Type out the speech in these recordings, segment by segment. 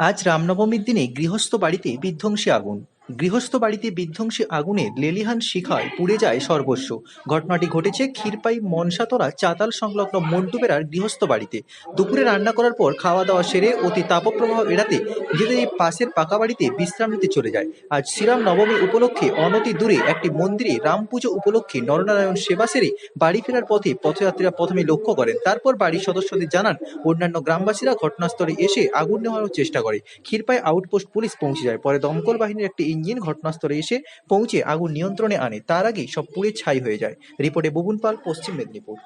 আজ রামনবমীর দিনে গৃহস্থ বাড়িতে বিধ্বংসী আগুন। গৃহস্থ বাড়িতে বিধ্বংসী আগুনে লেলিহান শিখায় পুড়ে যায় সর্বস্ব। ঘটনাটি ঘটেছে ক্ষীরপাই মনসাতরা চাতাল সংলগ্ন মন্টুপেরার গৃহস্থ বাড়িতে। দুপুরে রান্না করার পর খাওয়া দাওয়া সেরে অতি তাপপ্রবাহ এড়াতে নিজেদের এই পাশের পাকা বাড়িতে বিশ্রাম নিতে চলে যায়। আজ শ্রীরাম নবমী উপলক্ষে অনতি দূরে একটি মন্দিরে রাম পুজো উপলক্ষে নরনারায়ণ সেবা সেরে বাড়ি ফেরার পথে পথযাত্রীরা প্রথমে লক্ষ্য করেন, তারপর বাড়ির সদস্যদের জানান, অন্যান্য গ্রামবাসীরা ঘটনাস্থলে এসে আগুন নেওয়ার চেষ্টা করে। ক্ষীরপাই আউটপোস্ট পুলিশ পৌঁছে যায়, পরে দমকল বাহিনীর একটি ইঞ্জিন ঘটনাস্থলে এসে পৌঁছে আগুন নিয়ন্ত্রণে আনে। তার আগেই সব পুড়ে ছাই হয়ে যায়। রিপোর্টে বুবুন পাল, পশ্চিম মেদিনীপুর।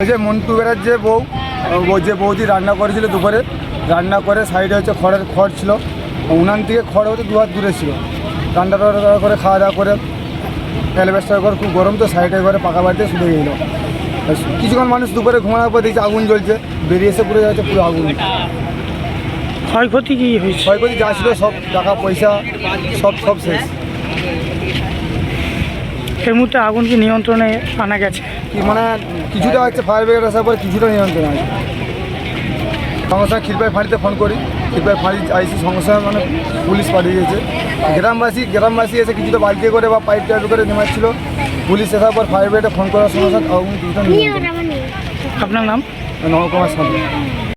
যে মন্টু বেড়ার যে বউ যে বৌদি রান্না করেছিল দুপুরে, রান্না করে সাইডে হচ্ছে খড়ের খড় ছিল। উনান থেকে খড় হচ্ছে দু হাত দূরে ছিল। রান্না টান্না করে খাওয়া দাওয়া করে অ্যালবেস্টার করে খুব গরম তো সাইডে করে পাকা বাড়িতে শুধু গেল কিছুক্ষণ মানুষ দুপুরে ঘুমানোর পর দেখছি আগুন জ্বলছে। বেরিয়ে এসে পুরো যাচ্ছে পুরো আগুন। ক্ষয়ক্ষতি কি হয়েছে? ক্ষয়ক্ষতি যা ছিল সব টাকা পয়সা সব সব শেষ। এই মুহূর্তে আগুন কি নিয়ন্ত্রণে আনা গেছে? কি মানে কিছুটা হচ্ছে ফায়ার ব্রিগেড আসার পর কিছুটা নিয়ন্ত্রণ আছে। সঙ্গে সঙ্গে ক্ষীরপাই ফাঁড়িতে ফোন করি। ক্ষীরপাই ফাঁড়ি আইসি সঙ্গে সঙ্গে মানে পুলিশ পাঠিয়ে দিয়েছে গ্রামবাসী গ্রামবাসী এসে কিছুটা বালতি করে বা পাইপ টাইপ করে নেমাচ্ছিল। পুলিশ আসার পর ফায়ার ব্রিগেডে ফোন করার সঙ্গে সঙ্গে আপনার নাম? নবকুমার সামনে